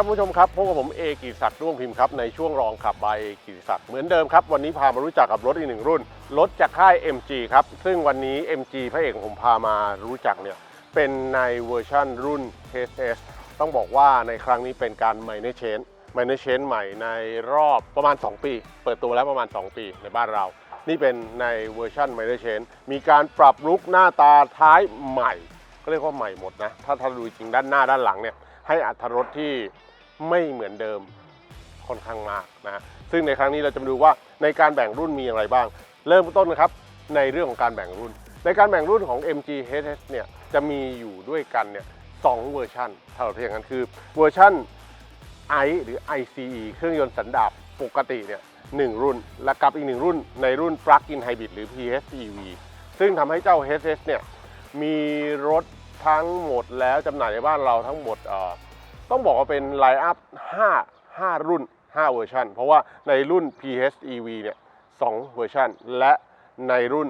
ครับผู้ชมครับพบกับผมเอกิศักดิ์ด้วงพิมพ์ครับในช่วงรองขับบายเอกิศักดิ์เหมือนเดิมครับ วันนี้พามารู้จักกับรถอีกหนึ่งรุ่น รถจากค่าย MG ครับ ซึ่งวันนี้ MG พระเอกของผมพามารู้จักเนี่ยเป็นในเวอร์ชั่นรุ่น HS ต้องบอกว่าในครั้งนี้เป็นการ minor change minor change ใหม่ในรอบประมาณ 2 ปี เปิดตัวแล้วประมาณ 2 ปีในบ้านเรา นี่เป็นในเวอร์ชัน minor change มีการปรับลุกหน้าตาท้ายใหม่ ก็เรียกว่าใหม่หมดนะถ้าถ้าดูจริงด้านหน้าด้านหลังเนี่ยให้อัตรถรสที่ ไม่เหมือนเดิมค่อนข้างมากนะฮะซึ่งในครั้งนี้เราจะมาดูว่าในการแบ่งรุ่นมีอะไรบ้าง เริ่มต้นนะครับในเรื่องของการแบ่งรุ่น ในการแบ่งรุ่นของ MG HS เนี่ยจะมีอยู่ด้วยกันเนี่ยสองเวอร์ชันถ้าเราเทียบกันคือเวอร์ชัน i หรือ ICE เครื่องยนต์สันดาปปกติเนี่ยหนึ่งรุ่น และกับอีกหนึ่งรุ่นในรุ่น Plug-in Hybrid หรือ PHEV ซึ่งทำให้เจ้า HS เนี่ยมีรถทั้งหมดแล้วจำหน่ายในบ้านเราทั้งหมดเอ่อ ต้องบอกว่าเป็นไลน์อัพ5 5 รุ่น 5 เวอร์ชันเพราะว่าในรุ่น PHEV เนี่ย2เวอร์ชันและในรุ่น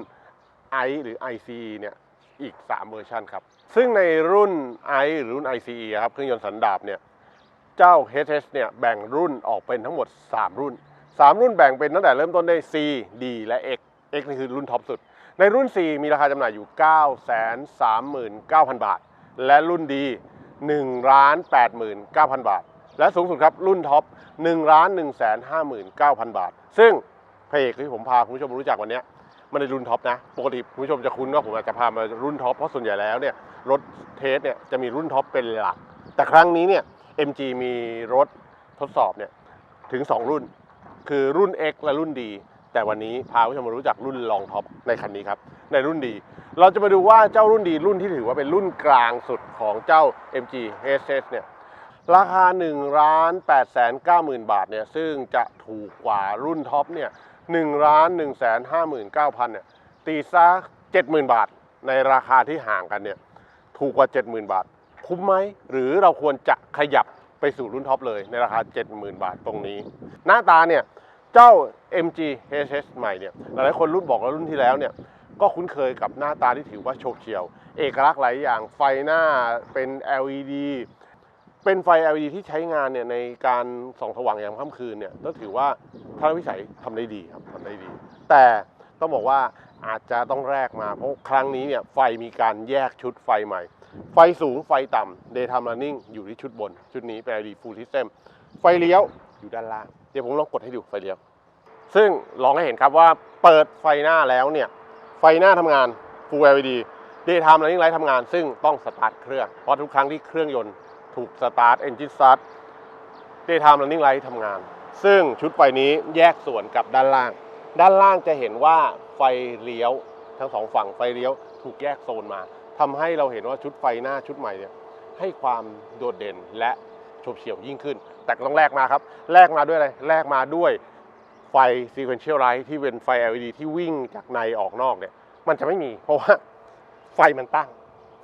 i หรือ ICE เนี่ยอีก 3 เวอร์ชันครับ ซึ่งในรุ่น i หรือรุ่น ICE ครับเครื่องยนต์สันดาปเนี่ยเจ้า HS เนี่ยแบ่งรุ่นออกเป็นทั้งหมด 3 รุ่น 3 รุ่นแบ่งเป็นตั้งแต่เริ่มต้นได้ C D และ X X นี่คือรุ่นท็อปสุด ในรุ่น C มีราคาจำหน่ายอยู่ 939,000 บาท และรุ่น D 189,000 บาท และสูงสุดครับรุ่นท็อป1,159,000 บาท ซึ่งพระเอกที่ผมพาคุณผู้ชมรู้จักวันนี้มันในรุ่นท็อปนะ ปกติคุณผู้ชมจะคุ้นว่าผมอาจจะพามารุ่นท็อปเพราะส่วนใหญ่แล้วเนี่ยรถเทสเนี่ยจะมีรุ่นท็อปเป็นหลัก แต่ครั้งนี้เนี่ย MG มีรถทดสอบเนี่ยถึง 2 รุ่น คือรุ่น X และรุ่น D แต่วันนี้พาคุณผู้ชมมารู้จักรุ่นลองท็อปในคันนี้ครับในรุ่น D เราจะมาดูว่าเจ้ารุ่น D รุ่นที่ถือว่าเป็นรุ่นกลางสุดของเจ้า MG HS เนี่ยราคา1ล้าน8แสน9หมื่นบาทเนี่ยซึ่งจะถูกกว่ารุ่นท็อปเนี่ย1ล้าน1แสน5หมื่น9พันเนี่ยตีซะ70,000 บาท ในราคาที่ห่างกันเนี่ยถูกกว่า 70,000 บาท คุ้มไหมหรือเราควรจะขยับไปสู่รุ่นท็อปเลยในราคา 70,000 บาทตรงนี้ หน้าตาเนี่ยเจ้า MG HS ใหม่เนี่ยหลายๆคนรุ่นบอกว่ารุ่นที่แล้วเนี่ย ก็คุ้นเคยกับหน้าตาที่ถือว่าโฉบเฉียว เอกลักษณ์หลายอย่างไฟหน้าเป็น LED เป็นไฟ LED ที่ใช้งานเนี่ยในการส่องสว่างยามค่ำคืนเนี่ยก็ถือว่าท่านวิสัยทำได้ดีครับทำได้ดี แต่ต้องบอกว่าอาจจะต้องแลกมา เพราะครั้งนี้เนี่ยไฟมีการแยกชุดไฟใหม่ ไฟสูงไฟต่ำ Daytime Running อยู่ที่ชุดบน ชุดนี้เป็น LED Full System ไฟเลี้ยวอยู่ด้านล่าง เดี๋ยวผมลองกดให้ดูไฟเลี้ยว ซึ่งลองให้เห็นครับว่าเปิดไฟหน้าแล้วเนี่ย ไฟหน้าทำงาน Full LED Daytime Running Light ทำงาน ซึ่งต้องสตาร์ทเครื่อง เพราะทุกครั้งที่เครื่องยนต์ถูกสตาร์ท Engine Start Daytime Running Light ทำงาน ซึ่งชุดไฟนี้แยกส่วนกับด้านล่าง ด้านล่างจะเห็นว่าไฟเลี้ยวทั้งสองฝั่งไฟเลี้ยวถูกแยกโซนมาทำให้เราเห็นว่าชุดไฟหน้าชุดใหม่เนี่ยให้ความโดดเด่นและโฉบเฉี่ยวยิ่งขึ้น แต่ต้องแลกมาครับแลกมาด้วยอะไรแลกมาด้วย ไฟ sequential light ที่เป็นไฟ LED ที่วิ่งจากในออกนอกเนี่ยมันจะไม่มี เพราะว่าไฟมันตั้ง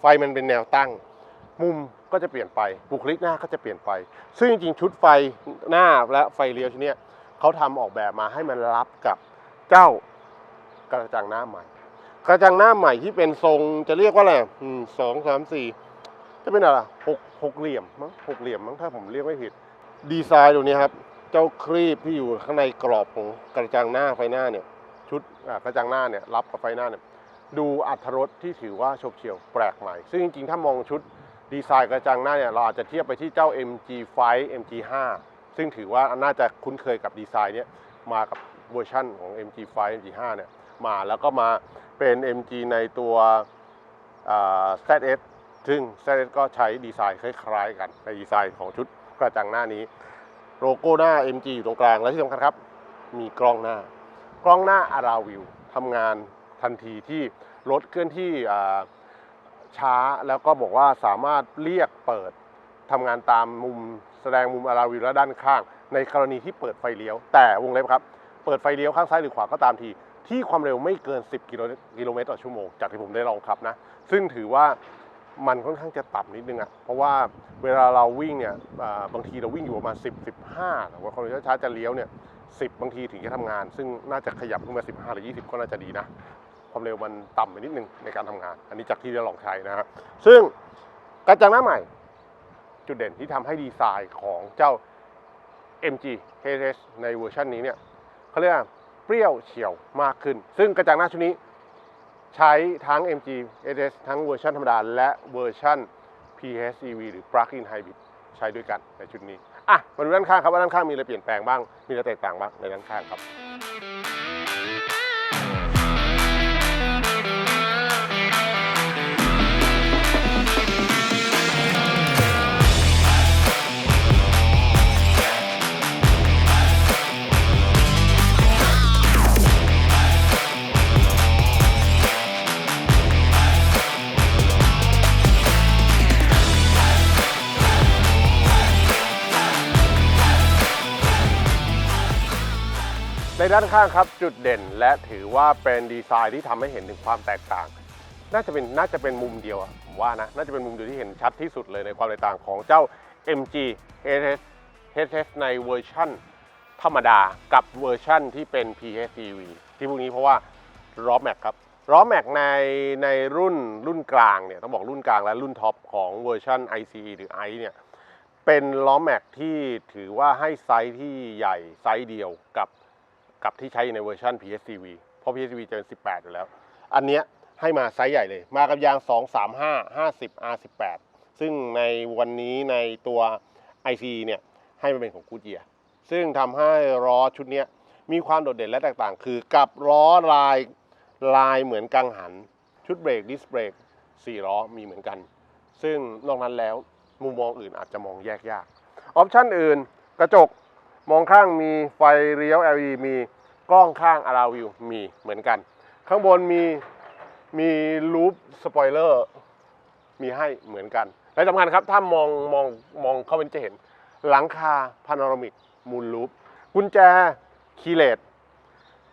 ไฟมันเป็นแนวตั้ง มุมก็จะเปลี่ยนไปบุคลิกหน้าก็จะเปลี่ยนไป ซึ่งจริงๆชุดไฟหน้าและไฟเลี้ยวชุดเนี้ยเขาทำออกแบบมาให้มันรับกับเจ้ากระจังหน้าใหม่ กระจังหน้าใหม่ที่เป็นทรงจะเรียกว่าอะไรอืมสองสามสี่จะเป็นอะไรหกหกเหลี่ยมมั้งหกเหลี่ยมมั้งถ้าผมเรียกไม่ผิด ดีไซน์ตรงนี้ครับ เจ้าครีบที่อยู่ข้างในกรอบของกระจังหน้าไฟหน้าเนี่ยชุดกระจังหน้าเนี่ยรับกับไฟหน้าเนี่ยดูอัตรถรสที่ถือว่าโฉบเฉี่ยวแปลกใหม่ ซึ่งจริงๆ ถ้ามองชุดดีไซน์กระจังหน้าเนี่ยเราอาจจะเทียบไปที่เจ้า MG5 MG5 ซึ่งถือว่าน่าจะคุ้นเคยกับดีไซน์เนี้ยมากับเวอร์ชั่นของ MG5 MG5 เนี่ยมาแล้วก็มาเป็น MG ในตัว ZS ซึ่ง ZS ก็ใช้ดีไซน์คล้ายๆกันในดีไซน์ของชุดกระจังหน้านี้ โลโก้หน้า MG อยู่ตรงกลาง และที่สำคัญครับ มีกล้องหน้า กล้องหน้าอาราวิวทำงานทันทีที่รถเคลื่อนที่ช้าแล้วก็บอกว่าสามารถเรียกเปิดทำงานตามมุมแสดงมุมอาราวิวและด้านข้าง ในกรณีที่เปิดไฟเลี้ยว แต่วงเล็บครับ เปิดไฟเลี้ยวข้างซ้ายหรือขวาก็ตามที ที่ความเร็วไม่เกิน 10 กิโลเมตรต่อชั่วโมง จากที่ผมได้ลองขับนะ ซึ่งถือว่า มันค่อนข้างจะต่ำนิดนึงอะ่ะเพราะว่าเวลาเราวิ่งเนี่ยบางทีเราวิ่งอยู่ประมาณ 10 15แต่ว่าคนช้าจะเลี้ยวเนี่ย10 บางทีถึงจะทำงาน ซึ่งน่าจะขยับขึ้นมา 15 หรือ 20 ก็น่าจะดีนะ ความเร็วมันต่ำไปนิดนึงในการทำงาน อันนี้จากที่ได้ลองใช้นะฮะซึ่งกระจังหน้าใหม่ จุดเด่นที่ทำให้ดีไซน์ของเจ้า MG HS ในเวอร์ชันนี้เนี่ยเขาเรียกว่าเปรี้ยวเฉียวมากขึ้น ซึ่งกระจังหน้าชุดนี้ ใช้ทั้ง MG HS ทั้งเวอร์ชันธรรมดา และเวอร์ชัน PHEV หรือ Plug-in Hybrid ใช้ด้วยกันในชุดนี้ อะ มาดูด้านข้างครับว่าด้านข้างมีอะไรเปลี่ยนแปลงบ้าง มีอะไรแตกต่างบ้างในด้านข้างครับ ด้านข้างครับจุดเด่นและถือว่าเป็นดีไซน์ที่ทำให้เห็นถึงความแตกต่าง น่าจะเป็นน่าจะเป็นมุมเดียวผมว่านะน่าจะเป็นมุมเดียวที่เห็นชัดที่สุดเลยในความแตกต่างของเจ้า MG HS HS ในเวอร์ชั่นธรรมดากับเวอร์ชั่นที่เป็น PHEV ที่พวกนี้เพราะว่าล้อแม็กครับล้อแม็กในในรุ่นรุ่นกลางเนี่ยต้องบอกรุ่นกลางและรุ่นท็อปของเวอร์ชัน ICE หรือ i เนี่ยเป็นล้อแม็กที่ถือว่าให้ไซส์ที่ใหญ่ไซส์เดียวกับ กับที่ใช้ในเวอร์ชัน PHEV เพราะ PHEV จะเป็น 18 อยู่แล้ว อันเนี้ยให้มาไซส์ใหญ่เลย มากับยาง 235 50 R18 ซึ่งในวันนี้ในตัว IC เนี่ยให้มันเป็นของกูเจียซึ่งทำให้ล้อชุดนี้มีความโดดเด่นและแตกต่าง คือกับล้อลายลายเหมือนกังหัน ชุดเบรกดิสเบรก4ล้อมีเหมือนกัน ซึ่งนอกนั้นแล้วมุมมองอื่นอาจจะมองแยกยาก ออปชั่นอื่น กระจกมองข้างมีไฟเลี้ยว LED มี กล้องข้างอาราวิวมีเหมือนกัน ข้างบนมีมีลูปสปอยเลอร์มีให้เหมือนกัน และสำคัญครับถ้ามองมองมองเข้าไปจะเห็น หลังคาพาโนรามิกมูลลูปกุญแจคีเลส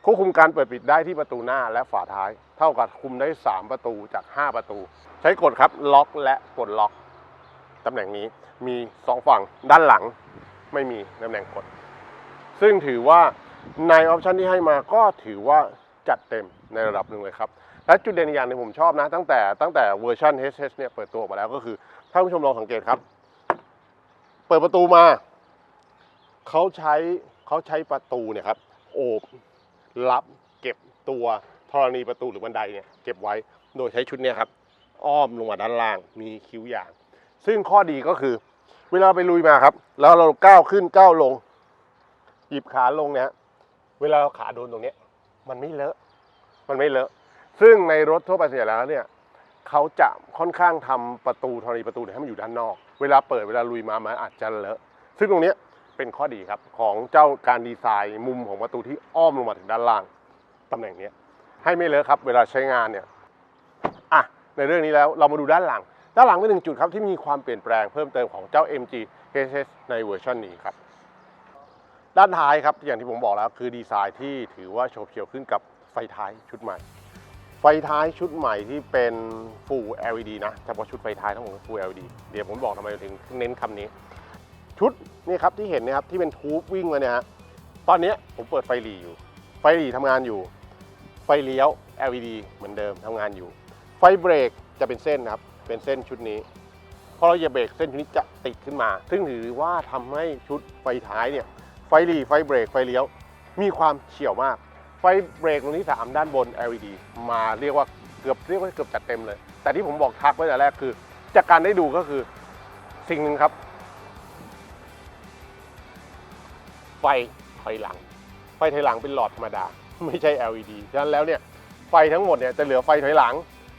ควบคุมการเปิดปิดได้ที่ประตูหน้าและฝาท้าย เท่ากับคุมได้ 3 ประตูจาก 5 ประตู ใช้กดครับล็อกและปลดล็อกตำแหน่งนี้มีสองฝั่งด้านหลังไม่มีตำแหน่งกด ซึ่งถือว่า ในออปชันที่ให้มาก็ถือว่าจัดเต็มในระดับหนึ่งเลยครับ และจุดเด่นอย่างหนึงผมชอบนะ ตั้งแต่ตั้งแต่เวอร์ชัน HS เนี่ยเปิดตัวออกมาแล้วก็คือถ้าผู้ชมลองสังเกตครับ เปิดประตูมา เขาใช้เขาใช้ประตูเนี่ยครับโอบรับเก็บตัวธรณีประตูหรือบันไดเนี่ยเก็บไว้โดยใช้ชุดเนี่ยครับ อ้อมลงมาด้านล่างมีคิ้วอย่าง ซึ่งข้อดีก็คือ เวลาไปลุยมาครับ แล้วเราก้าวขึ้นก้าวลง หยิบขาลงเนี่ย เวลาเราขาโดนตรงเนี้ยมันไม่เลอะ มันไม่เลอะ ซึ่งในรถทั่วไปส่วนใหญ่แล้วเนี่ยเขาจะค่อนข้างทำประตูธรณีประตูเนี่ยให้มันอยู่ด้านนอก เวลาเปิดเวลาลุยมามันอาจจะเลอะ ซึ่งตรงเนี้ยเป็นข้อดีครับของเจ้าการดีไซน์มุมของประตูที่อ้อมลงมาถึงด้านล่างตำแหน่งนี้ให้ไม่เลอะครับ เวลาใช้งานเนี่ยอะในเรื่องนี้แล้วเรามาดูด้านหลัง ด้านหลังเป็นหนึ่งจุดครับที่มีความเปลี่ยนแปลงเพิ่มเติมของเจ้า MG HS ในเวอร์ชันนี้ครับ ด้านท้ายครับอย่างที่ผมบอกแล้วคือดีไซน์ที่ถือว่าโฉบเฉี่ยวขึ้นกับไฟท้ายชุดใหม่ ไฟท้ายชุดใหม่ที่เป็น Full LED นะเฉพาะชุดไฟท้ายทั้งหมดเป็น Full LED เดี๋ยวผมบอกทำไมถึงเน้นคำนี้ ชุดนี่ครับที่เห็นนะครับที่เป็นทูบวิ่งมาเนี่ยฮะตอนนี้ผมเปิดไฟหลีอยู่ ไฟหลีทำงานอยู่ ไฟเลี้ยว LED เหมือนเดิมทำงานอยู่ ไฟเบรกจะเป็นเส้นนะครับเป็นเส้นชุดนี้พอเราเหยียบเบรกเส้นชุดนี้จะติดขึ้นมา ซึ่งถือว่าทำให้ชุดไฟท้ายเนี่ย ไฟหลีไฟเบรกไฟเลี้ยว มีความเฉียวมาก ไฟเบรกตรงที่3ด้านบน LED มาเรียกว่าเกือบเรียกว่าเกือบจัดเต็มเลย แต่ที่ผมบอกทักไว้แต่แรกคือ จากการได้ดูก็คือสิ่งหนึ่งครับ ไฟถอยหลัง ไฟถอยหลังเป็นหลอดธรรมดา ไม่ใช่ LED ฉะนั้นแล้วเนี่ยไฟทั้งหมดเนี่ยจะเหลือไฟถอยหลัง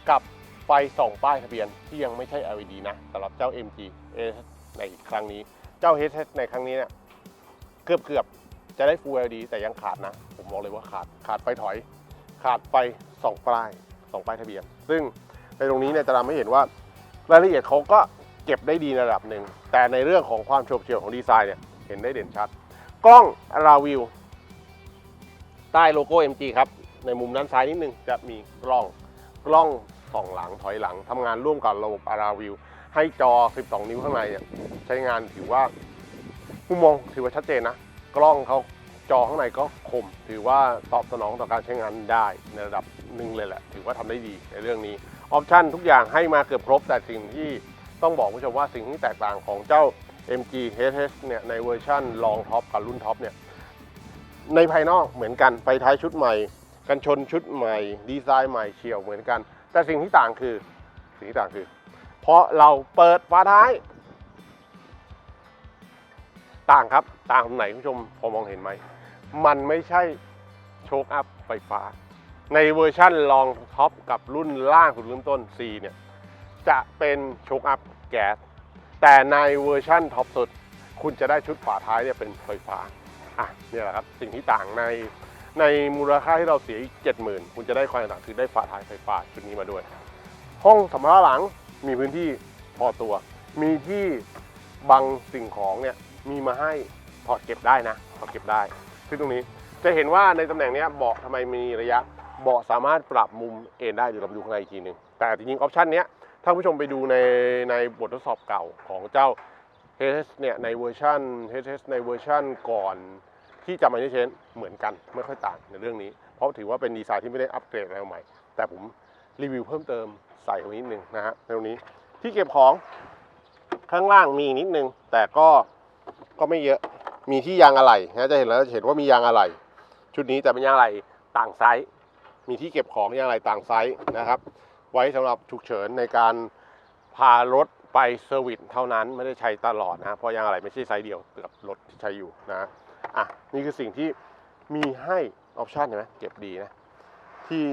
กับไฟส่องป้ายทะเบียนที่ยังไม่ใช่ LED นะสำหรับเจ้า MG ในครั้งนี้ เจ้า HS ในครั้งนี้เนี่ย เกือบเกือบๆจะได้ Full LED แต่ยังขาดนะ ผมบอกเลยว่าขาดขาดไฟถอย ขาดไฟสองป้ายสองป้ายทะเบียน ซึ่งในตรงนี้เนี่ยจะทำให้เห็นว่ารายละเอียดเขาก็เก็บได้ดีในระดับหนึ่ง แต่ในเรื่องของความโฉบเฉี่ยวของดีไซน์เนี่ยเห็นได้เด่นชัด กล้องราวิวใต้โลโก้ MG ครับ ในมุมด้านซ้ายนิดนึงจะมีกล้องกล้องส่องหลังถอยหลังทำงานร่วมกับระบบอาราวิวให้จอ 12 นิ้วข้างในเนี่ยใช้งานถือว่า มุมมองถือว่าชัดเจนนะ กล้องเขาจอข้างในก็คม ถือว่าตอบสนองต่อการใช้งานได้ในระดับหนึ่งเลยแหละ ถือว่าทำได้ดีในเรื่องนี้ ออปชันทุกอย่างให้มาเกือบครบ แต่สิ่งที่ต้องบอกคุณผู้ชมว่าสิ่งที่แตกต่างของเจ้า MG HS เนี่ยในเวอร์ชันลองท็อปกับรุ่นท็อปเนี่ยในภายนอกเหมือนกันไฟท้ายชุดใหม่ กันชนชุดใหม่ ดีไซน์ใหม่เฉียวเหมือนกัน แต่สิ่งที่ต่างคือสิ่งที่ต่างคือ เพราะเราเปิดฝาท้าย ต่างครับ ต่างตรงไหนคุณผู้ชมพอมองเห็นไหม มันไม่ใช่โชคอัพไฟฟ้า ในเวอร์ชั่นลองท็อปกับรุ่นล่างสุดเริ่มต้น C เนี่ยจะเป็นโชคอัพแก๊สแต่ในเวอร์ชั่นท็อปสุด คุณจะได้ชุดฝาท้ายเนี่ยเป็นไฟฟ้าอะนี่แหละครับสิ่งที่ต่างในในมูลค่าที่เราเสียอีกเจ็ดหมื่นคุณจะได้ความต่างคือได้ฝาท้ายไฟฟ้าชุดนี้มาด้วย ห้องสัมภาระหลังมีพื้นที่พอตัว มีที่บังสิ่งของเนี่ย มีมาให้ถอดเก็บได้นะถอดเก็บได้ ซึ่งตรงนี้จะเห็นว่าในตำแหน่งนี้เบาะทำไมมีระยะเบาะสามารถปรับมุมเอนได้เดี๋ยวเราดูข้างในอีกทีหนึ่งแต่จริงๆออปชันนี้ถ้าผู้ชมไปดูในในบททดสอบเก่าของเจ้า HS เนี่ยในเวอร์ชัน HS ในเวอร์ชันก่อนที่จะมาเชนเหมือนกันไม่ค่อยต่างในเรื่องนี้ เพราะถือว่าเป็นดีไซน์ที่ไม่ได้อัปเกรดอะไรใหม่ แต่ผมรีวิวเพิ่มเติมใส่ไว้นิดนึงนะฮะในตรงนี้ที่เก็บของข้างล่างมีนิดนึง แต่ก็ ก็ไม่เยอะมีที่ยางอะไหล่นะจะเห็นแล้วจะเห็นว่ามียางอะไหล่ชุดนี้แต่เป็นยางอะไหล่ต่างไซส์มีที่เก็บของยางอะไหล่ต่างไซส์นะครับ ไว้สำหรับฉุกเฉินในการพารถไปเซอร์วิสเท่านั้นไม่ได้ใช้ตลอดนะเพราะยางอะไหล่ไม่ใช่ไซส์เดียวกับรถที่ใช้อยู่นะอะนี่คือสิ่งที่มีให้ออปชันเห็นไหมเก็บดีนะที่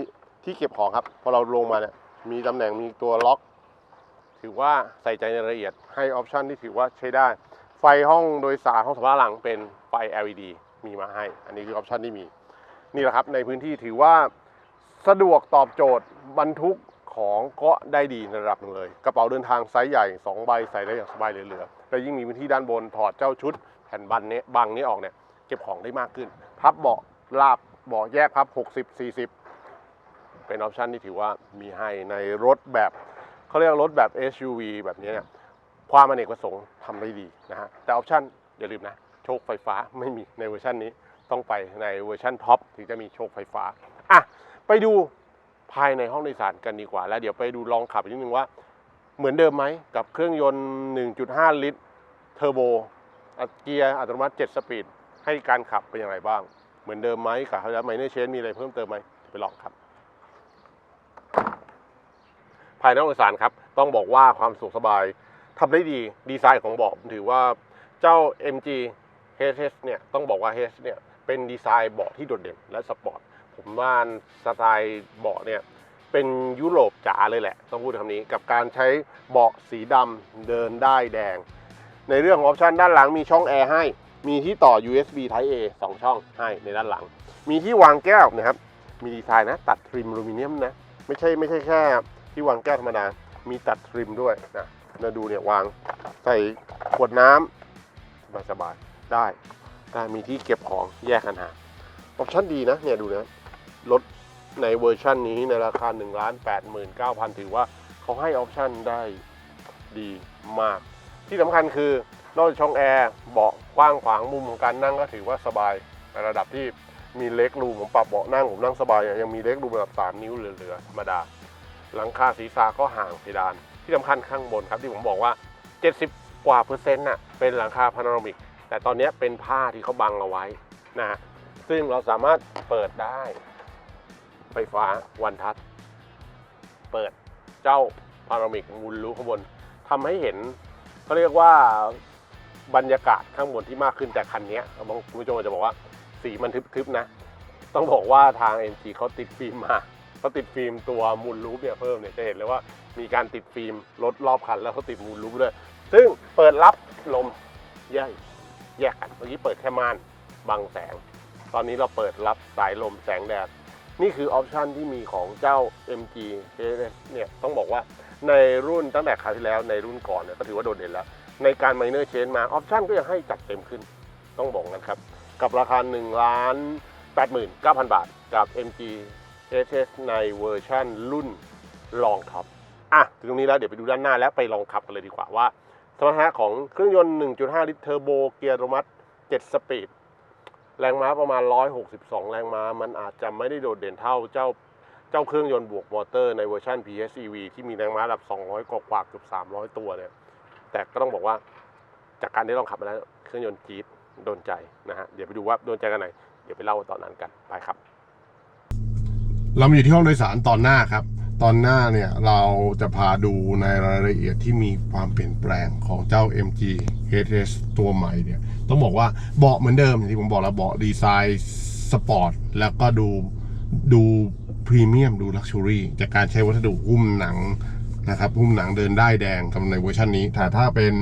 ที่เก็บของครับพอเราลงมาเนี่ยมีตำแหน่งมีตัวล็อก ถือว่าใส่ใจในรายละเอียดให้ออปชันที่ถือว่าใช้ได้ ไฟห้องโดยสารห้องสัมภาระหลังเป็นไฟ LED มีมาให้ อันนี้คือออปชันที่มี นี่แหละครับในพื้นที่ถือว่าสะดวกตอบโจทย์บรรทุกของก็ได้ดีในระดับหนึ่งเลย กระเป๋าเดินทางไซส์ใหญ่ 2 ใบใส่ได้อย่างสบายเหลือๆ แล้วยิ่งมีพื้นที่ด้านบนถอดเจ้าชุดแผ่นบันนี้บังนี้ออกเนี่ยเก็บของได้มากขึ้น พับเบาะลาบเบาะแยกพับ 60 40 เป็นออปชันที่ถือว่ามีให้ในรถแบบเขาเรียกรถแบบ SUV แบบนี้เนี่ย ความอเนกประสงค์ทำได้ดีนะฮะแต่ออปชันอย่าลืมนะโชคไฟฟ้าไม่มีในเวอร์ชันนี้ต้องไปในเวอร์ชันท็อปถึงจะมีโชคไฟฟ้าอะไปดูภายในห้องโดยสารกันดีกว่า แล้วเดี๋ยวไปดูลองขับอีกนิดนึงว่า เหมือนเดิมไหมกับเครื่องยนต์ 1.5 ลิตรเทอร์โบเกียร์อัตโนมัติ 7 สปีด ให้การขับเป็นอย่างไรบ้าง เหมือนเดิมไหมกับแล้วไมเนอร์เชนมีอะไรเพิ่มเติมไหมไปลองครับ ภายในห้องโดยสารครับ ต้องบอกว่าความสะดวกสบาย ทำได้ดีดีไซน์ของเบาะถือว่าเจ้า MG HS เนี่ยต้องบอกว่า HS เนี่ยเป็นดีไซน์เบาะที่โดดเด่นและสปอร์ตผมว่าสไตล์เบาะเนี่ยเป็นยุโรปจ๋าเลยแหละ ต้องพูดคำนี้กับการใช้เบาะสีดำเดินได้แดง ในเรื่องของออปชันด้านหลังมีช่องแอร์ให้ มีที่ต่อ USB Type A 2 ช่องให้ในด้านหลัง มีที่วางแก้วนะครับ มีดีไซน์นะ ตัดทริมอลูมิเนียมนะ ไม่ใช่ไม่ใช่แค่ที่วางแก้วธรรมดา มีตัดทริมด้วยนะ มาดูเนี่ยวางใส่ขวดน้ำสบายๆได้ได้มีที่เก็บของแยกกันหาออปชั่นดีนะเนี่ยดูนะรถในเวอร์ชันนี้ในราคา1นึ่งล้านแปดหมื่นเก้าพันถือว่าเขาให้ออปชั่นได้ดีมาก ที่สำคัญคือนอกจากช่องแอร์เบาะกว้างขวางมุมของการนั่งก็ถือว่าสบายในระดับที่มีเล็กรูมผมปรับเบาะนั่งผมนั่งสบายยังมีเล็กรูมระดับ 3 นิ้วเหลือๆธรรมดา หลังคาศีรษะก็ห่างเพดาน ที่สำคัญข้างบนครับที่ผมบอกว่า 70 กว่าเปอร์เซ็นต์น่ะเป็นหลังคาพาโนรามิก แต่ตอนนี้เป็นผ้าที่เขาบังเอาไว้นะฮะซึ่งเราสามารถเปิดได้ ไฟฟ้าวันทัชเปิดเจ้าพาโนรามิกมูลรู้ข้างบนทำให้เห็นเขาเรียกว่าบรรยากาศข้างบนที่มากขึ้นแต่คันนี้บางคุณผู้ชมอาจจะบอกว่าสีมันทึบๆนะ ต้องบอกว่าทาง MG เขาติดฟิล์มมา เขาติดฟิล์มตัวมูลรูปเนี่ยเพิ่มเนี่ยจะเห็นเลยว่ามีการติดฟิล์มรถรอบคันแล้วเขาติดมูลรูปด้วยซึ่งเปิดรับลมแยกแยกกันเมื่อกี้เปิดแค่ม่านบังแสง ตอนนี้เราเปิดรับสายลมแสงแดดนี่คือออปชันที่มีของเจ้า MG HS เนี่ยต้องบอกว่าในรุ่นตั้งแต่คราวที่แล้วในรุ่นก่อนเนี่ยก็ถือว่าโดดเด่นแล้ว ในการไมเนอร์เชนมาออปชันก็ยังให้จัดเต็มขึ้น ต้องบอกนะครับ กับราคา 1 ล้าน 89,000 บาท กับ MG HS ในเวอร์ชันรุ่นลองท็อปอะถึงตรงนี้แล้วเดี๋ยวไปดูด้านหน้าแล้วไปลองขับกันเลยดีกว่าว่า สมรรถนะของเครื่องยนต์ 1.5 ลิตรเทอร์โบเกียร์อัตโนมัติ7สปีด แรงม้าประมาณ 162 แรงม้า มันอาจจะไม่ได้โดดเด่นเท่าเจ้าเจ้าเครื่องยนต์บวกมอเตอร์ในเวอร์ชัน PHEV ที่มีแรงม้าระดับ 200 กว่ากว่าเกือบ 300 ตัวเนี่ย แต่ก็ต้องบอกว่าจากการที่ลองขับมาแล้วเครื่องยนต์จี๊ดโดนใจนะฮะ เดี๋ยวไปดูว่าโดนใจกันไหน เดี๋ยวไปเล่าตอนนั้นกัน ไปครับ เรามาอยู่ที่ห้องโดยสารตอนหน้าครับ ตอนหน้าเนี่ยเราจะพาดูในรายละเอียดที่มีความเปลี่ยนแปลงของเจ้า MG HS ตัวใหม่เนี่ย ต้องบอกว่าเบาะเหมือนเดิมอย่างที่ผมบอกแล้วเบาะดีไซน์สปอร์ตแล้วก็ดูดูพรีเมียมดูลักชัวรี่จากการใช้วัสดุหุ้มหนังนะครับหุ้มหนังเดินได้แดงทำในเวอร์ชันนี้แต่ถ้าเป็น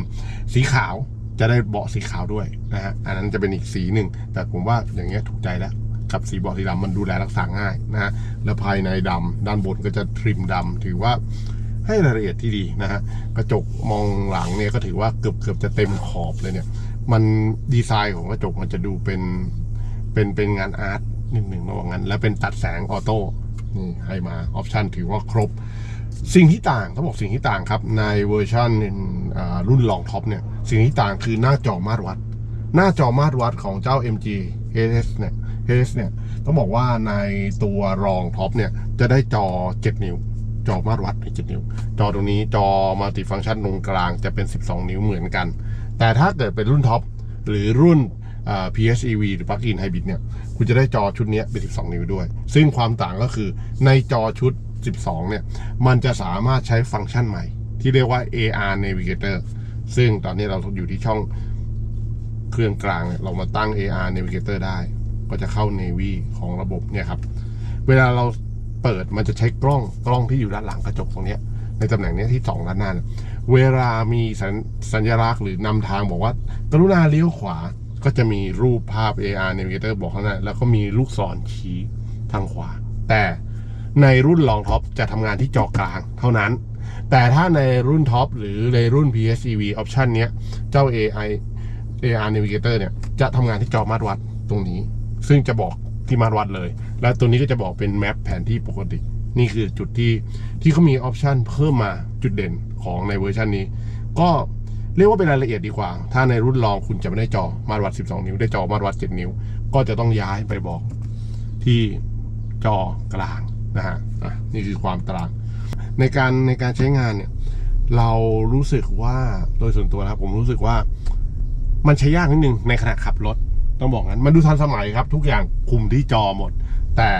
สีขาวจะได้เบาะสีขาวด้วยนะฮะอันนั้นจะเป็นอีกสีหนึ่งแต่ผมว่าอย่างเงี้ยถูกใจแล้ว กับสีเบาะสีดำมันดูแลรักษาง่ายนะฮะแล้วภายในดำด้านบนก็จะทริมดำถือว่าให้รายละเอียดที่ดีนะฮะกระจกมองหลังเนี่ยก็ถือว่าเกือบเกือบจะเต็มขอบเลยเนี่ย มันดีไซน์ของกระจกมันจะดูเป็นเป็นเป็นงานอาร์ตนิดหนึ่งระหว่างนั้น แล้วเป็นตัดแสงออโต้นี่ให้มาออปชันถือว่าครบ สิ่งที่ต่างต้องบอกสิ่งที่ต่างครับ ในเวอร์ชันอ่ารุ่นลองท็อปเนี่ย สิ่งที่ต่างคือหน้าจอมาตรวัด หน้าจอมาตรวัดของเจ้า MG HS เนี่ย เนี่ยต้องบอกว่าในตัวรองท็อปเนี่ยจะได้จอ 7 นิ้ว จอมาตรวัดใน7นิ้ว จอตรงนี้จอมัลติฟังก์ชันตรงกลางจะเป็น 12 นิ้วเหมือนกัน แต่ถ้าเกิดเป็นรุ่นท็อปหรือรุ่น PHEV หรือ Plug-in Hybrid เนี่ยคุณจะได้จอชุดนี้เป็น 12 นิ้วด้วย ซึ่งความต่างก็คือในจอชุด 12 เนี่ยมันจะสามารถใช้ฟังก์ชันใหม่ ที่เรียกว่า AR Navigator ซึ่งตอนนี้เราอยู่ที่ช่องเครื่องกลางเนี่ยเรามาตั้ง AR Navigator ได้ ก็จะเข้า Navy ของระบบเนี่ยครับ เวลาเราเปิดมันจะใช้กล้องกล้องที่อยู่ด้านหลังกระจกตรงนี้ในตำแหน่งนี้ที่สองด้านหน้าเวลามีสัญสัญลักษณ์หรือนำทางบอกว่า กรุณาเลี้ยวขวาก็จะมีรูปภาพ AR Navigator บอกข้างหน้าแล้วก็มีลูกศรชี้ทางขวา แต่ในรุ่นรองท็อปจะทำงานที่จอกลางเท่านั้น แต่ถ้าในรุ่นท็อปหรือในรุ่น PHEV Option เนี้ยเจ้า AI AR Navigator เนี่ยจะทำงานที่จอมาตรวัดตรงนี้ ซึ่งจะบอกที่มารวัดเลย และตัวนี้ก็จะบอกเป็นแมปแผนที่ปกติ นี่คือจุดที่ที่เขามีออปชันเพิ่มมาจุดเด่นของในเวอร์ชันนี้ ก็เรียกว่าเป็นรายละเอียดดีกว่า ถ้าในรุ่นรองคุณจะไม่ได้จอมารวัด 12 นิ้ว ได้จอมารวัด 7 นิ้ว ก็จะต้องย้ายไปบอกที่จอกลางนะฮะอะนี่คือความต่าง ในการในการใช้งานเนี่ย เรารู้สึกว่าโดยส่วนตัวนะครับผมรู้สึกว่ามันใช้ยากนิดนึงในขณะขับรถ ต้องบอกงั้นมันดูทันสมัยครับ ทุกอย่างคุมที่จอหมด แต่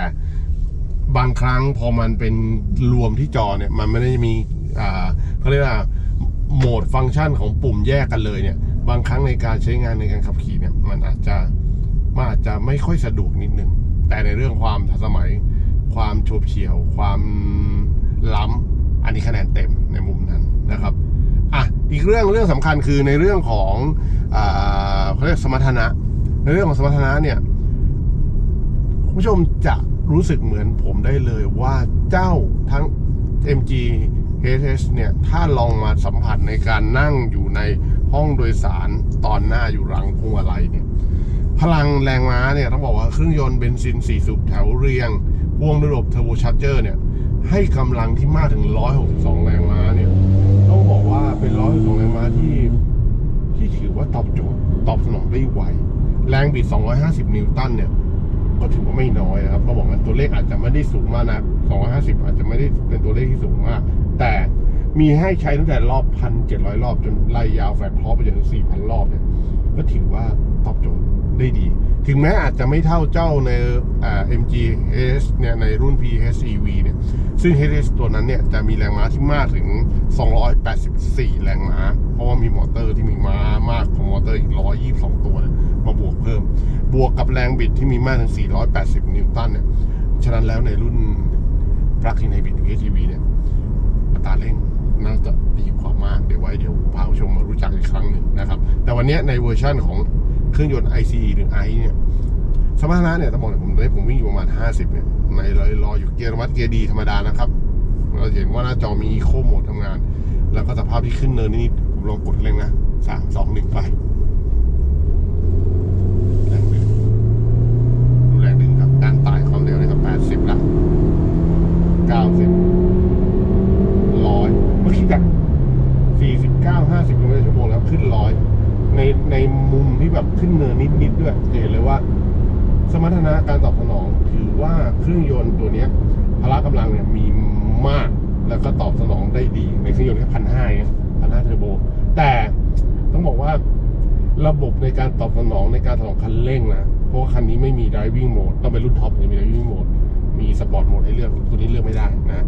บางครั้งพอมันเป็นรวมที่จอเนี่ย มันไม่ได้มีอ่าเขาเรียกว่าโหมดฟังก์ชันของปุ่มแยกกันเลยเนี่ย บางครั้งในการใช้งานในการขับขี่เนี่ย มันอาจจะมันอาจจะไม่ค่อยสะดวกนิดนึง แต่ในเรื่องความทันสมัย ความโฉบเฉี่ยว ความล้ำ อันนี้คะแนนเต็มในมุมนั้นนะครับ อะ อีกเรื่องเรื่องสำคัญคือในเรื่องของเขาเรียกสมรรถนะ ในเรื่องของสมรรถนะเนี่ยคุณผู้ชมจะรู้สึกเหมือนผมได้เลยว่าเจ้าทั้ง MG HS เนี่ย ถ้าลองมาสัมผัสในการนั่งอยู่ในห้องโดยสารตอนหน้าอยู่หลังพวงมาลัยเนี่ย พลังแรงม้าเนี่ย ต้องบอกว่าเครื่องยนต์เบนซิน 4 สูบแถวเรียง พ่วงด้วยระบบเทอร์โบชาร์เจอร์เนี่ย ให้กำลังที่มากถึง 162 แรงม้าเนี่ย ต้องบอกว่าเป็น 162 แรงม้าที่ที่ถือว่าตอบโจทย์ตอบสนองได้ไว แรงบิด 250 นิวตันเนี่ย ก็ถือว่าไม่น้อยนะครับ ก็บอกว่าตัวเลขอาจจะไม่ได้สูงมากนะ 250 อาจจะไม่ได้เป็นตัวเลขที่สูงมาก แต่มีให้ใช้ตั้งแต่รอบ 1,700 รอบจนไล่ยาวแฟลตท็อปไปจนถึง 4,000 รอบเนี่ย ก็ถือว่าตอบโจทย์ได้ดี ถึงแม้อาจจะไม่เท่าเจ้าในอ่า MG HS เนี่ยในรุ่น PHEV เนี่ย ซึ่ง HS ตัวนั้นเนี่ยจะมีแรงม้าที่มากถึง 284 แรงม้า เพราะว่ามีมอเตอร์ที่มีม้ามากของมอเตอร์อีก 122 ตัว บวกกับแรงบิดที่มีมากถึง 480 นิวตันเนี่ย ฉะนั้นแล้วในรุ่น Plug-in Hybrid PHEV เนี่ยอัตราเร่งน่าจะดีกว่ามาก เดี๋ยวไว้เดี๋ยวพาผู้ชมมารู้จักอีกครั้งหนึ่งนะครับ แต่วันนี้ในเวอร์ชั่นของเครื่องยนต์ ICE หรือ i เนี่ยสมรรถนะเนี่ยต้องบอกเลยผมตอนนี้ผมวิ่งอยู่ประมาณ 50 เนี่ย ในรอรออยู่เกียร์วัดเกียร์ดีธรรมดานะครับ เราเห็นว่าหน้าจอมีโคโหมดทำงาน แล้วก็สภาพที่ขึ้นเนินนิดๆผมลองกดเร่งนะสามสองหนึ่งไป เก้าสิบร้อยเมื่อกี้จากสี่สิบเก้าห้าสิบกิโลเมตรชั่วโมงแล้วขึ้นร้อยในในมุมที่แบบขึ้นเนินนิดนิดด้วยเห็นเลยว่า สมรรถนะการตอบสนองถือว่าเครื่องยนต์ตัวเนี้ยพละกำลังเนี่ยมีมากแล้วก็ตอบสนองได้ดี ในเครื่องยนต์แค่พันห้าพันห้าเทอร์โบ แต่ต้องบอกว่าระบบในการตอบสนองในการถอบงคันเร่งนะ เพราะว่าคันนี้ไม่มี driving mode ต้องเป็นรุ่นท็อปถึงมี driving mode มีสปอร์ตโหมดให้เลือกตัวนี้เลือกไม่ได้นะ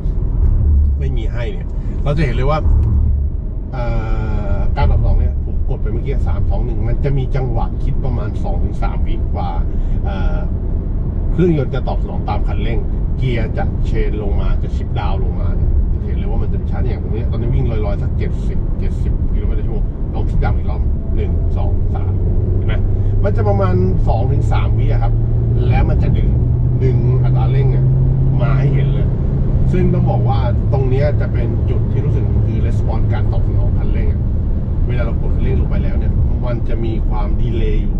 ไม่มีให้เนี่ย เราจะเห็นเลยว่าการตอบสองเนี่ยผมกดไปเมื่อกี้สามสองหนึ่งมันจะมีจังหวะคิดประมาณ2องถึงสามวิกว่าเครื่องยนต์จะตอบสนองตามคันเร่ง เกียร์จะเชนลงมาจะชิปดาวลงมาเนี่ยเห็นเลยว่ามันจะช้าอย่างตรงนี้ตอนนี้วิ่งลอยๆสักเจ็ดสิบเจ็ดสิบกิโลเมตรต่อชั่วโมงลองชิปดาวอีกรอบหนึ่งสองสามเห็นไหมมันจะประมาณสองถึงสามวิอะครับ แล้วมันจะดึงดึงอัตราเร่งเนี่ย มาให้เห็นเลย ซึ่งต้องบอกว่าตรงนี้จะเป็นจุดที่รู้สึกคือレスปอนการตอบสนองคันเร่งอะเวลาเรากดคันเร่งลงไปแล้วเนี่ย มันจะมีความดีเลย์อยู่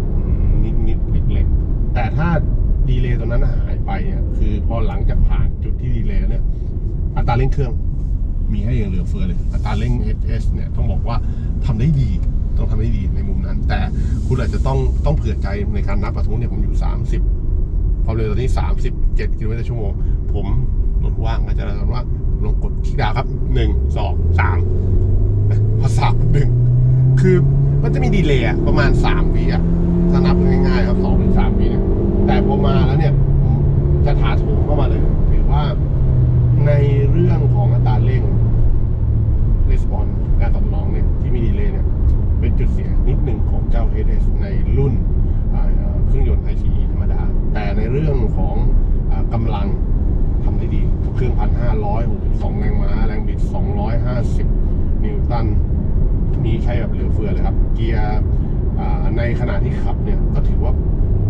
นิดนิดๆเล็กๆ แต่ถ้าดีเลย์ตัวนั้นหายไปเนี่ยคือพอหลังจากผ่านจุดที่ดีเลย์เนี่ยอัตราเร่งเครื่องมีให้อย่างเหลือเฟือเลย อัตราเร่ง HS เนี่ยต้องบอกว่าทำได้ดี ต้องทำได้ดีในมุมนั้น แต่คุณอาจจะต้องต้องเผื่อใจในการนับอะสมมติเนี่ยผมอยู่ 30 ความเร็วตอนนี้ 37 กิโลเมตรต่อชั่วโมง ผมรถว่างก็จะระว่าลองกดที่ดาวครับ1 2 3พอสามหนึ่งคือมันจะมีดีเลย์ประมาณสามวิอะถ้านับง่ายๆครับสองถึง3วิเนี่ยแต่พอมาแล้วเนี่ยจะถาโถมเข้ามาเลย ถือว่าในเรื่องของอัตราเร่ง รีสปอนการตอบสนองเนี่ยที่มีดีเลย์เนี่ยเป็นจุดเสียนิดหนึ่งของเจ้า HS ในรุ่นอ่าเครื่องยนต์ ICE ธรรมดา แต่ในเรื่องของอากำลังทำได้ดี เครื่องพันห้าร้อยหกสองแรงม้า แรงบิดสองร้อยห้าสิบนิวตัน มีใช้แบบเหลือเฟือเลยครับ เกียร์อ่าในขณะที่ขับเนี่ย ก็ถือว่า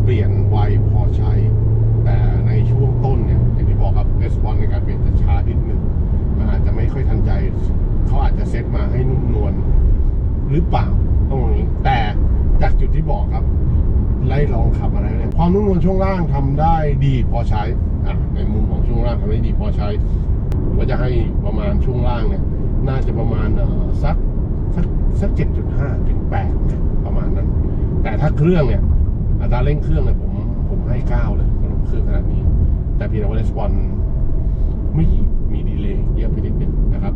เปลี่ยนไวพอใช้ แต่ในช่วงต้นเนี่ย อย่างที่บอกครับレスปอนในการเปลี่ยนจะช้านิดหนึ่ง มันอาจจะไม่ค่อยทันใจ เขาอาจจะเซตมาให้นุ่มนวลหรือเปล่าตรงนี้ แต่จากจุดที่บอกครับ ไล่ลองขับอะไรเนี่ย ความนุ่มนวลช่วงล่างทำได้ดีพอใช้อะในมุมของช่วงล่างทำได้ดีพอใช้ผมก็จะให้ประมาณช่วงล่างเนี่ยน่าจะประมาณสักสักสักเจ็ดจุดห้าถึงแปดประมาณนั้น แต่ถ้าเครื่องเนี่ยอัตราเร่งเครื่องเนี่ยผมผมให้เก้าเลยสำหรับเครื่องขนาดนี้ แต่พียงแต่ว่าレスปอนไม่มีดีเลย์เยอะไปนิดนึงนะครับ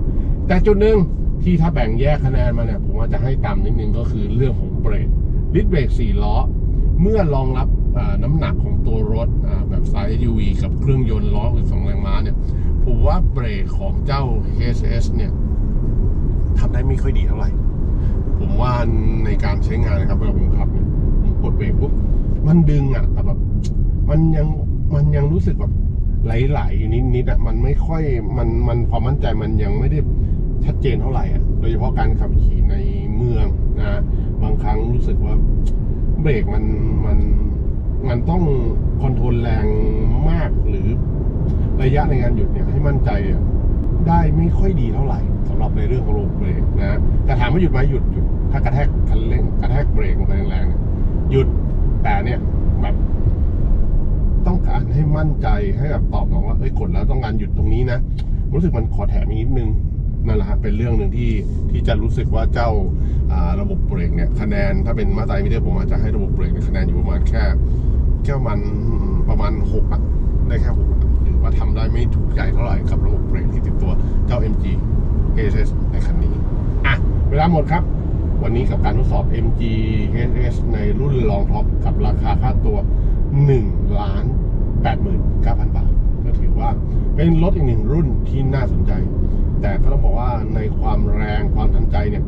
แต่จุดหนึ่งที่ถ้าแบ่งแยกคะแนนมาเนี่ยผมอาจจะให้ต่ำนิดนึงก็คือเรื่องของเบรกดิสเบรก4ล้อ เมื่อรองรับ น้ำหนักของตัวรถอ่าแบบไซส์ SUV กับเครื่องยนต์ล้อคือสองแรงม้าเนี่ยผมว่าเบรกของเจ้า HS เนี่ยทำได้ไม่ค่อยดีเท่าไหร่ ผมว่าในการใช้งานนะครับเวลาผมขับเนี่ยผมกดเบรกปุ๊บมันดึงอะแต่แบบมันยังมันยังรู้สึกแบบไหลๆนิดๆอะมันไม่ค่อยมันมันความมั่นใจมันยังไม่ได้ชัดเจนเท่าไหร่อะโดยเฉพาะการขับขี่ในเมืองนะบางครั้งรู้สึกว่าเบรกมันมัน มันต้องคอนโทรลแรงมากหรือระยะในการหยุดเนี่ยให้มั่นใจได้ไม่ค่อยดีเท่าไหร่สำหรับในเรื่องของระบบเบรกนะแต่ถามว่าหยุดไหมหยุดหยุดถ้ากระแทกคันเร่งกระแทกเบรกลงไปแรงๆเนี่ยหยุดแต่เนี่ยแบบต้องการให้มั่นใจให้แบบตอบสนองว่าเอ้ยกดแล้วต้องการหยุดตรงนี้นะ รู้สึกมันขอแถมอีกนิดนึง นั่นแหละฮะเป็นเรื่องหนึ่งที่ที่จะรู้สึกว่าเจ้าระบบเบรกเนี่ยคะแนนถ้าเป็นมาตรามิเตอร์ผมอาจจะให้ระบบเบรกเนี่ยคะแนนอยู่ประมาณแค่แค่มันประมาณหกอะได้แค่หกหรือว่าทำได้ไม่ถูกใจเท่าไหร่กับระบบเบรกที่ติดตัวเจ้า MG HS ในคันนี้อะเวลาหมดครับ วันนี้กับการทดสอบ MG HS ในรุ่นรองท็อปกับราคาค่าตัว1ล้าน89,000 บาท ก็ถือว่าเป็นรถอีกหนึ่งรุ่นที่น่าสนใจ แต่ก็ต้องบอกว่าในความแรงความทันใจเนี่ย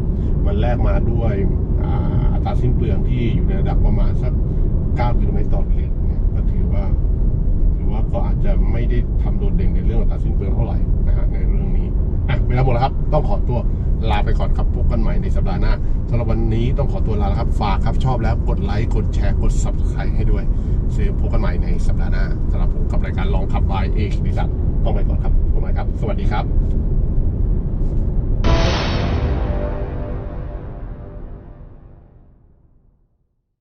มันแลกมาด้วยอัตราสิ้นเปลืองที่อยู่ในระดับประมาณสัก 9 กิโลเมตรต่อลิตรเนี่ยก็ถือว่าถือว่าก็อาจจะไม่ได้ทำโดดเด่นในเรื่องอัตราสิ้นเปลืองเท่าไหร่นะฮะในเรื่องนี้อะเวลาหมดแล้วครับ ต้องขอตัวลาไปก่อนครับพบกันใหม่ในสัปดาห์หน้าสำหรับวันนี้ต้องขอตัวลาแล้วครับ ฝากครับชอบแล้วกดไลค์กดแชร์กด subscribe ให้ด้วยเสียพบกันใหม่ในสัปดาห์หน้าสำหรับผมกับรายการลองขับบายเอกดิสันต้องไปก่อนครับผมไปครับ สวัสดีครับ